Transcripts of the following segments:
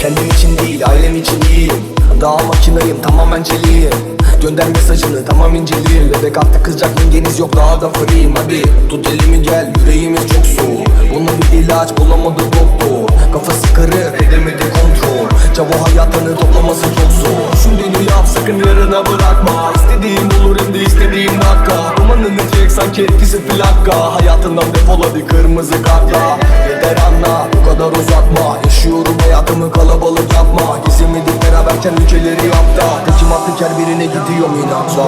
Kendim için değil, ailem için değil Daha makinayım, tamamen celiyim. Gönder mesajını, tamam inceleyim Bebek attı kızacak yengeniz yok, daha da free'yim Hadi tut elimi gel, yüreğimiz çok soğuk. Buna bir ilaç bulamadı doktor. Kafası karı, edemedi kontrol. Çavo hayatını toplaması çok zor. Düşündüğünü yap, sakın yarına bırakma sanki etkisi plaka. Hayatından defol hadi kırmızı kartla Yeter anla, bu kadar uzatma. Yaşıyorum hayatımı kalabalık yapma. Gezemedik beraberken ülkeleri yapta Tekim attık her birine gidiyorum inatla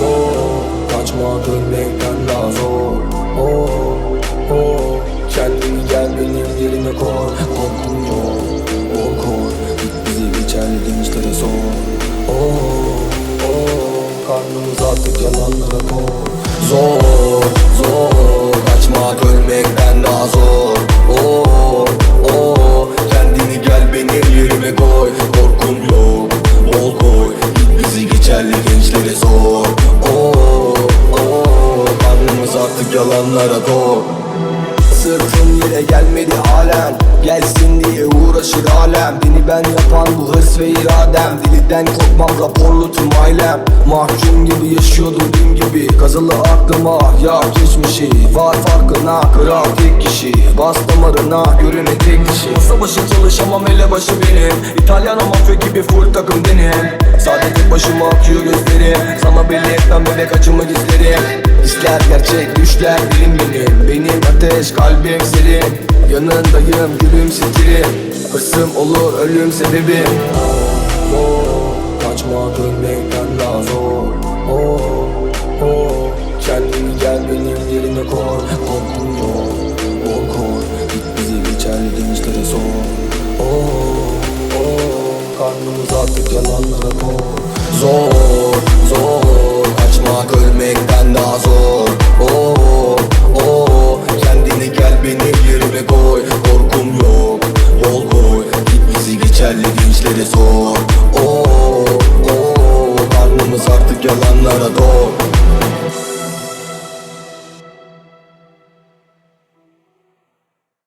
Zor, kaçma dönmekten daha zor Oh, oh, kendini gel benim yerine koy. Korkum yok, o koy Git bizi geçerli gençlere sor. Oh, oh, karnımız artık yalanlara koy Zor, zor, kaçma dönmekten daha zor. Oh, oh, kendini gel benim yerime koy. Korkum yok, bol koy. Bizi geçerli gençlere sor. Oh, oh, karnımız artık yalanlara koy Sırtım yere gelmedi halen Gelsin diye uğraşır alem. Beni ben yapan bu hırs ve iradem. Diliden korkmam raporlu tüm ailem. Mahkum gibi yaşıyordum din gibi. Kazılı aklıma ya geçmişi. Var farkına kral tek kişi. Bas damarına görüne tek kişi. Masa başı çalışamam elebaşı benim. İtalyan mafya gibi full takım benim. Sadece başıma akıyor gözlerim Sana belli etmem bebek acımı gizlerim İşler gerçek düşler bilim benim. Benim ateş kalbim serin Yanındayım gülüm sitirim Hırsım olur ölüm sebebim Zor kaçma dönmekten daha zor. Oh oh. Kendini gel benim yerine koy. Korkum yok bol koy Git bizi geçerli gençlere sor. Oh oh. Karnımız artık yalanlara koy Zor zor. Kaçmak ölmekten daha zor. Oh oh. Kendini gel benim yerime koy. Korkum yok. Bol koy. Git bizi geçerli gençlere sor. Oh oh. Karnımız artık yalanlara doy